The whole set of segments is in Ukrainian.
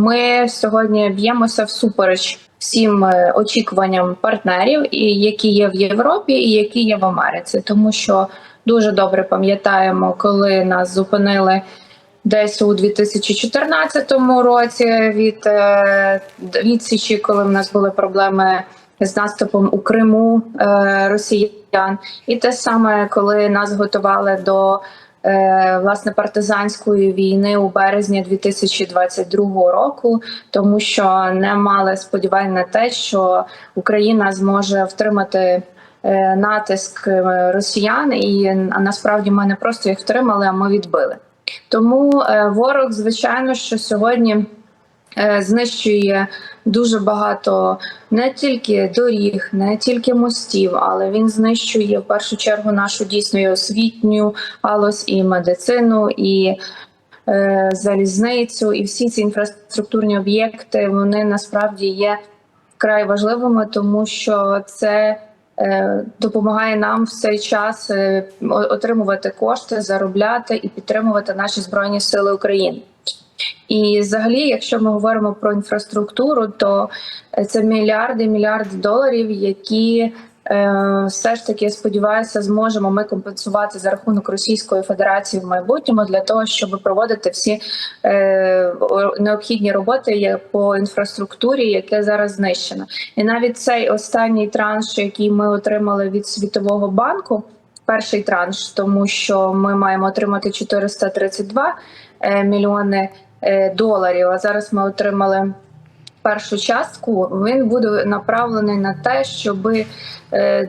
ми сьогодні б'ємося всупереч всім е, очікуванням партнерів, і які є в Європі, і які є в Америці, тому що дуже добре пам'ятаємо, коли нас зупинили. Десь у 2014 році від е, відсічі, коли в нас були проблеми з наступом у Криму е, росіян, і те саме, коли нас готували до власне партизанської війни у березні 2022 року, тому що не мали сподівань на те, що Україна зможе втримати. е, Натиск е, росіян, і насправді ми не просто їх втримали, а ми відбили. Тому е, ворог, звичайно, що сьогодні е, знищує дуже багато не тільки доріг, не тільки мостів, але він знищує в першу чергу нашу дійсно і освітню галузь, і медицину, і е, залізницю, і всі ці інфраструктурні об'єкти вони насправді є вкрай важливими, тому що це е, допомагає нам в цей час е, отримувати кошти, заробляти і підтримувати наші збройні сили України. І взагалі, якщо ми говоримо про інфраструктуру, то е, це мільярди мільярди доларів, які е, все ж таки я сподіваюся, зможемо ми компенсувати за рахунок Російської Федерації в майбутньому для того, щоб проводити всі е, необхідні роботи по інфраструктурі, яке зараз знищено. І навіть цей останній транш, який ми отримали від Світового банку, перший транш, тому що ми маємо отримати 432 е, мільйони е, доларів. А зараз ми отримали першу частку. Він буде направлений на те, щоб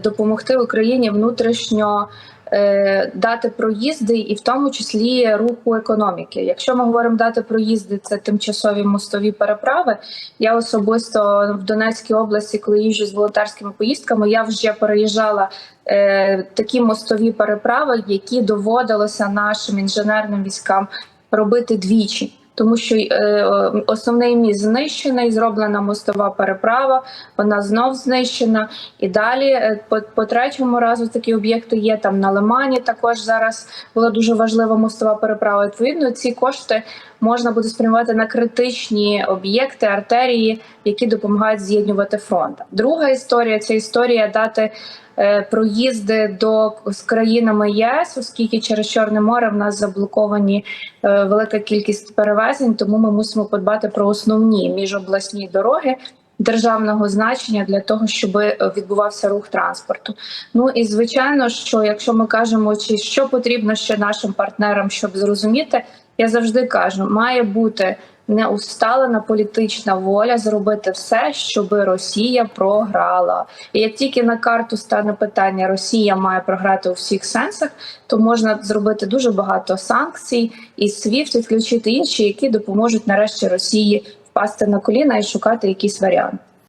допомогти Україні внутрішньо. Е, Дати проїзди і в тому числі руху економіки. Якщо ми говоримо дати проїзди, це тимчасові мостові переправи. Я особисто в Донецькій області, коли їжджу з волонтерськими поїздками, я вже переїжджала е, такі мостові переправи, які доводилося нашим інженерним військам робити двічі. Тому що е, основний міст знищений, зроблена мостова переправа, вона знов знищена. І далі, е, по, по третьому разу, такі об'єкти є там на Лимані. Також зараз була дуже важлива мостова переправа. Відповідно, ці кошти можна буде спрямувати на критичні об'єкти, артерії, які допомагають з'єднувати фронт. Друга історія це історія дати проїзди до з країнами ЄС, оскільки через Чорне море в нас заблоковані е, велика кількість перевезень, тому ми мусимо подбати про основні міжобласні дороги. Державного значення для того, щоб е, відбувався рух транспорту. Ну і звичайно, що якщо ми кажемо, чи що потрібно ще нашим партнерам, щоб зрозуміти, я завжди кажу, має бути неусталена політична воля зробити все, щоб Росія програла. І як тільки на карту стане питання Росія має програти у всіх сенсах, то можна зробити дуже багато санкцій і свіфт, відключити інші, які допоможуть нарешті Росії впасти на коліна і шукати якийсь варіант.